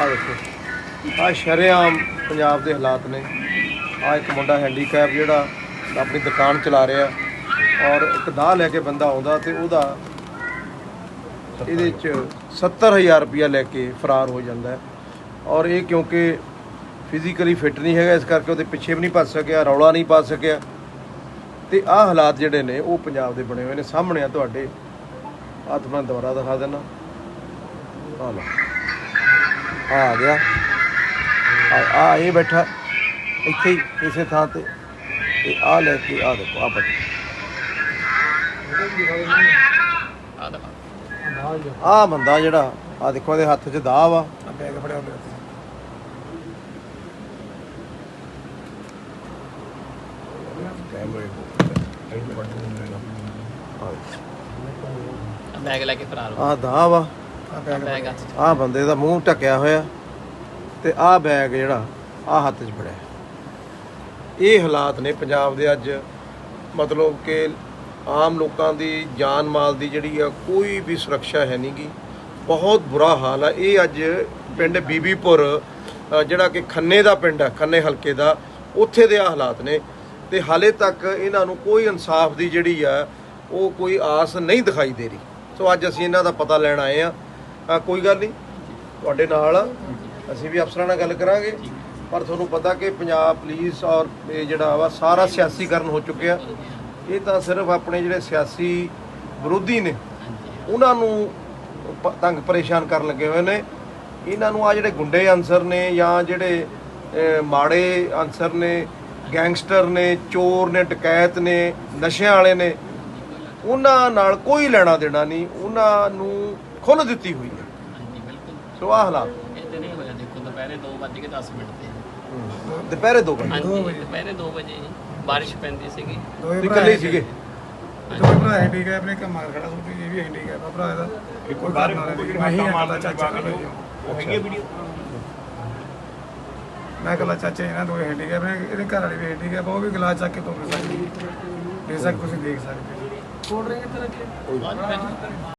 ਆ ਦੇਖੋ ਆ ਸ਼ਰੇਆਮ ਪੰਜਾਬ ਦੇ ਹਾਲਾਤ ਨੇ। ਆ ਇੱਕ ਮੁੰਡਾ ਹੈਂਡੀਕੈਪ ਜਿਹੜਾ ਆਪਣੀ ਦੁਕਾਨ ਚਲਾ ਰਿਹਾ ਔਰ ਇੱਕ ਦਾਹ ਲੈ ਕੇ ਬੰਦਾ ਆਉਂਦਾ ਤੇ ਉਹਦਾ ਇਹਦੇ ਚ 70000 ਰੁਪਇਆ ਲੈ ਕੇ ਫਰਾਰ ਹੋ ਜਾਂਦਾ ਹੈ। ਔਰ ਇਹ ਕਿਉਂਕਿ ਫਿਜ਼ੀਕਲੀ ਫਿੱਟ ਨਹੀਂ ਹੈਗਾ, ਇਸ ਕਰਕੇ ਉਹਦੇ ਪਿੱਛੇ ਵੀ ਨਹੀਂ ਭੱਜ ਸਕਿਆ, ਰੌਲਾ ਨਹੀਂ ਪਾ ਸਕਿਆ। ਤੇ ਆਹ ਹਾਲਾਤ ਜਿਹੜੇ ਨੇ, ਉਹ ਪੰਜਾਬ ਦੇ ਬਣੇ ਹੋਏ ਨੇ। ਸਾਹਮਣੇ ਆ ਤੁਹਾਡੇ। ਆਹ ਦੁਆਰਾ ਦਿਖਾ ਦੇਣਾ ਆ ਲਓ। ਆ ਆ ਗਿਆ। ਆ ਆ ਇਹ ਬੈਠਾ। ਇੱਥੇ ਹੀ ਇਸੇ ਥਾਂ ਤੇ। ਤੇ ਆ ਲੈ ਕੇ ਆ ਦੇਖੋ ਆ ਬੱਚਾ ਆ ਬੰਦਾ ਜਿਹੜਾ ਆ ਦੇਖੋ ਇਹਦੇ ਹੱਥ 'ਚ ਦਾਅ ਵਾ। ਬੈਗ ਫੜਿਆ ਹੋਇਆ ਬੈਗ ਲੈ ਕੇ ਫਰਾਰ ਹੋ ਆ ਦਾਅ ਵਾ। ਬੈਗ ਬੈਗ ਆ ਆ ਬੰਦੇ ਦਾ ਮੂੰਹ ਢੱਕਿਆ ਹੋਇਆ ਤੇ ਆ ਬੈਗ ਜਿਹੜਾ ਆ ਹੱਥ 'ਚ ਫੜਿਆ। ਇਹ ਹਾਲਾਤ ਨੇ ਪੰਜਾਬ ਦੇ ਅੱਜ। ਮਤਲਬ ਕਿ ਆਮ ਲੋਕਾਂ ਦੀ ਜਾਨ ਮਾਲ ਦੀ ਜਿਹੜੀ ਆ ਕੋਈ ਵੀ ਸੁਰੱਖਿਆ ਹੈ ਨਹੀਂਗੀ ਬਹੁਤ ਬੁਰਾ ਹਾਲ ਆ। ਇਹ ਅੱਜ ਪਿੰਡ ਬੀਬੀਪੁਰ ਅ, ਜਿਹੜਾ ਕਿ ਖੰਨੇ ਦਾ ਪਿੰਡ ਹੈ ਖੰਨੇ ਹਲਕੇ ਦਾ ਉੱਥੇ ਦੇ ਆ ਹਾਲਾਤ ਨੇ। ਤੇ ਹਾਲੇ ਤੱਕ ਇਹਨਾਂ ਨੂੰ ਕੋਈ ਇਨਸਾਫ ਦੀ ਜਿਹੜੀ ਆ ਉਹ ਕੋਈ ਆਸ ਨਹੀਂ ਦਿਖਾਈ ਦੇ ਰਹੀ। ਸੋ ਅੱਜ ਅਸੀਂ ਇਹਨਾਂ ਦਾ ਪਤਾ ਲੈਣ ਆਏ ਆ। ਆ ਕੋਈ ਗੱਲ ਨਹੀਂ। ਤੁਹਾਡੇ ਨਾਲ ਆ। ਅਸੀਂ ਵੀ ਅਫਸਰਾਂ ਨਾਲ ਗੱਲ ਕਰਾਂਗੇ। ਪਰ ਤੁਹਾਨੂੰ ਪਤਾ ਕਿ ਪੰਜਾਬ ਪੁਲਿਸ ਔਰ ਇਹ ਜਿਹੜਾ ਵਾ ਸਾਰਾ ਸਿਆਸੀਕਰਨ ਹੋ ਚੁੱਕਿਆ। ਇਹ ਤਾਂ ਸਿਰਫ ਆਪਣੇ ਜਿਹੜੇ ਸਿਆਸੀ ਵਿਰੋਧੀ ਨੇ ਉਹਨਾਂ ਨੂੰ ਪ- ਤੰਗ ਪਰੇਸ਼ਾਨ ਕਰਨ ਲੱਗੇ ਹੋਏ ਨੇ। ਇਹਨਾਂ ਨੂੰ ਆ ਜਿਹੜੇ ਗੁੰਡੇ ਅਨਸਰ ਨੇ ਜਾਂ ਜਿਹੜੇ ਅਹ, ਮਾੜੇ ਅਨਸਰ ਨੇ ਗੈਂਗਸਟਰ ਨੇ ਚੋਰ ਨੇ ਡਕੈਤ ਨੇ ਨਸ਼ਿਆਂ ਵਾਲੇ ਨੇ ਉਹਨਾਂ ਨਾਲ ਕੋਈ ਲੈਣਾ ਦੇਣਾ ਨਹੀਂ। ਉਹਨਾਂ ਨੂੰ ਖੁੱਲ੍ਹ ਦਿੱਤੀ ਹੋਈ ਹੈ। ਹਾਂਜੀ ਬਿਲਕੁਲ। ਸੋ ਆਹ ਹਾਲਾਤ। ਇਹ ਤੇ ਨਹੀਂ ਹੋਇਆ ਦੇਖੋ ਦੁਪਹਿਰੇ 2:10 ਮਿੰਟ ਤੇ। ਦੁਪਹਿਰੇ ਦੋ ਵਜੇ ਹਾਂਜੀ ਦੁਪਹਿਰੇ 2 ਵਜੇ ਜੀ ਬਾਰਿਸ਼ ਪੈਂਦੀ ਸੀਗੀ। ਦੋਵੇਂ ਤੁਸੀਂ ਭਰਾ ਇਕੱਲੇ ਹੀ ਸੀਗੇ। ਦੋਵੇਂ ਭਰਾ ਖੜਾ ਵੀ ਇਹਦਾ। ਬਾਹਰ ਹੀ ਇਕੱਲਾ ਚਾਚਾ ਹੈਗੀ ਵੀਡੀਓ ਮੈਂ ਇਕੱਲਾ ਚਾਚਾ ਇਹਨਾਂ ਦੋਵੇਂ ਹੈਂਡੀਕੈਪ ਨੇ ਇਹਦੇ ਘਰ ਵਾਲੀ ਵੀ ਉਹ ਗਲਾਸ ਚੱਕ ਕੇ ਤੁਰ ਸਕਦੀ ਬੇਸ਼ੱਕ ਤੁਸੀਂ ਦੇਖ ਸਕਦੇ ਹੋ। ਕੋਲ ਰਹੇ ਤਰ੍ਹਾਂ